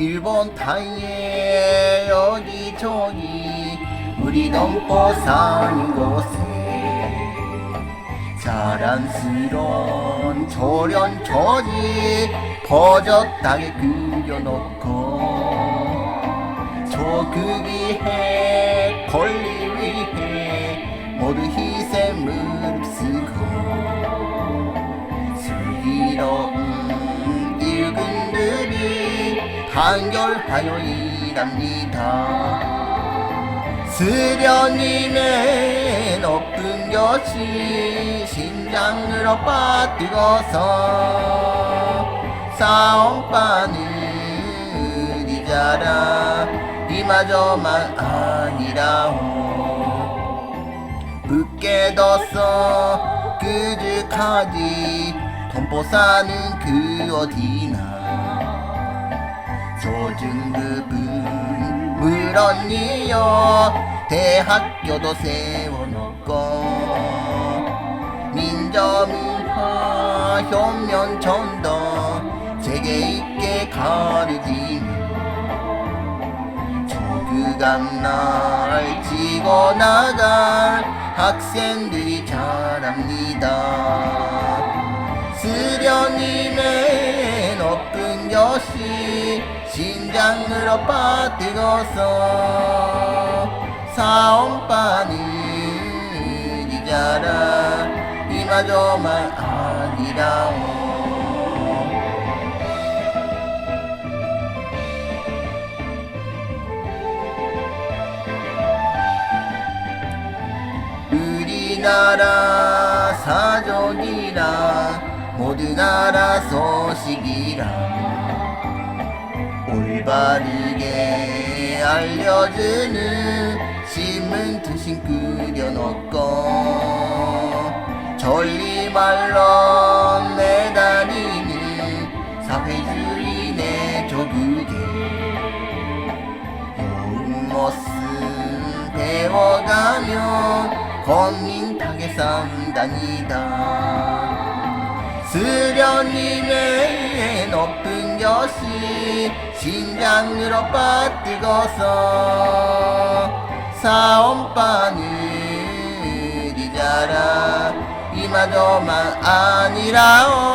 일본 타이에 여기저기 우리 넘버 사는 곳에 자랑스러운 조련처지 버젓하게 그려놓고 조국이해 권 단결하여 일합니다. 수련님의 높은 것이 심장으로 빠뜨거서 싸움바늘 이자라. 이마저만 아니라오. 붓게 뒀어 그득하지. 돈보사는 그 어디나 조중급은 물언니여 대학교도 세워놓고 민점화 현면 전도 재계있게 가르치며 조그감날 지고 나갈 학생들이 잘합니다. 수련님의 높은 여시 심장으로 빠뜨거서 사온바늘 이자라 이마저만 아니라오. 우리나라 사정이라 모든 나라 소식이라 올바르게 알려주는 신문 투신 그려놓고 전리 말로 내다니는 사회주의 내 조국에. 좋은 모습 배워가며 건민탁에 산다니다 수련님의 높은 여시 심장으로 빠뜨거서 사온바늘 이 자라. 이마저만 아니라오